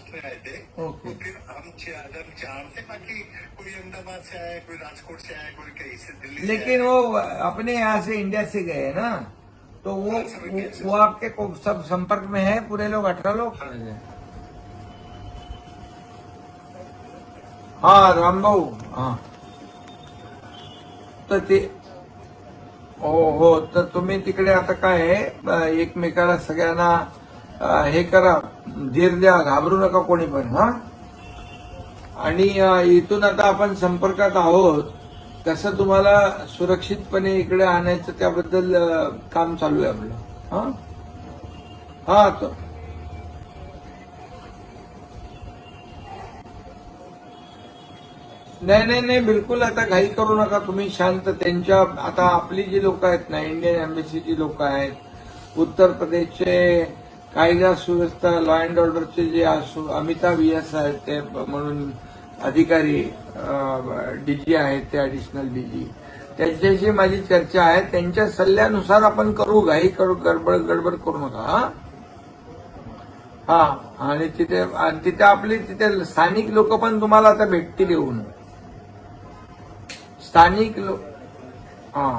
साथ में आए थे। ओके तो फिर हम हम चार थे बाकी कोई अहमदाबाद से आया कोई राजकोट से आया कोई कहीं से दिल्ली लेकिन। वो अपने यहाँ से इंडिया से गए ना? तो वो वो- वो आपके को सब संपर्क में है? पूरे लोग अठारह लोग? हा रामभाऊ हा तर ते हो हो तर तुम्ही तिकडे आता काय आहे, एकमेकाला सगळ्यांना हे करा. धीर द्या. घाबरू नका कोणी पण हा? आणि इथून आता आपण संपर्कात आहोत. कसं तुम्हाला सुरक्षितपणे इकडे आणायचं त्याबद्दल काम चालू आहे आपलं. हा? हा तो. नाही नाही नाही बिलकुल आता घाई करू नका तुम्ही. शांत त्यांच्या आता आपली जी लोक आहेत ना इंडियन एम्बेसीची लोक आहेत उत्तर प्रदेशचे कायदा सुव्यवस्था लॉ अँड ऑर्डरचे जे असो अमिताभ यस आहेत ते म्हणून अधिकारी डीजी आहेत ते अडिशनल डीजी त्यांच्याशी माझी चर्चा आहे. त्यांच्या सल्ल्यानुसार आपण करू घाई करू गडबड गडबड करू नका हा. हा आणि तिथे आणि तिथे आपली तिथे स्थानिक लोक पण तुम्हाला आता भेटतील येऊन. स्थानिक लोक हा.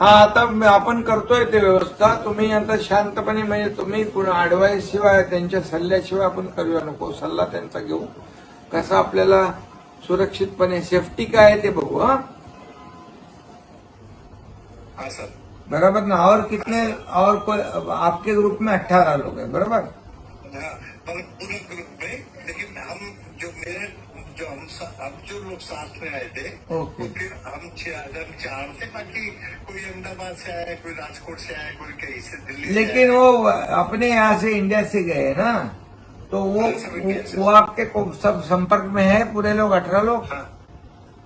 हा आता म- आपण करतोय ते व्यवस्था. तुम्ही आता शांतपणे म्हणजे तुम्ही ऍडवाइस शिवाय त्यांच्या सल्ल्याशिवाय आपण करूया. नको सल्ला त्यांचा घेऊ. कसं आपल्याला सुरक्षितपणे सेफ्टी काय आहे ते बघू हा? सर बराबर ना? और कितने और आपके ग्रुप में अट्ठारह लोग हैं बराबर? हाँ, पूरे ग्रुप में लेकिन हम जो मेरे जो हम अब जो लोग साथ में आए थे ओके। तो फिर हम हम चार थे बाकी कोई अहमदाबाद से आया कोई राजकोट से आया कोई कहीं से दिल्ली लेकिन वो अपने यहाँ से इंडिया से गए ना तो वो वो आपके को सब संपर्क में है पूरे लोग अठारह लोग? हाँ।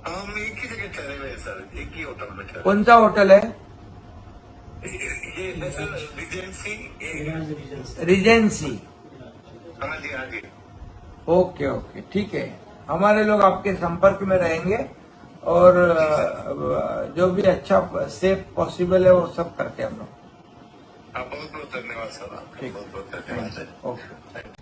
हम एक ही जगह ठहरे हुए सर एक ही होटल में ठहरे कौन सा होटल है? रिजेंसी रिजेंसी हाँ जी हाँ जी। ओके ओके ठीक है। हमारे लोग आपके संपर्क में रहेंगे और जो भी अच्छा सेफ़ पॉसिबल है वो सब करते हैं हम लोग बहुत बहुत धन्यवाद सर। बहुत बहुत धन्यवाद। ओके।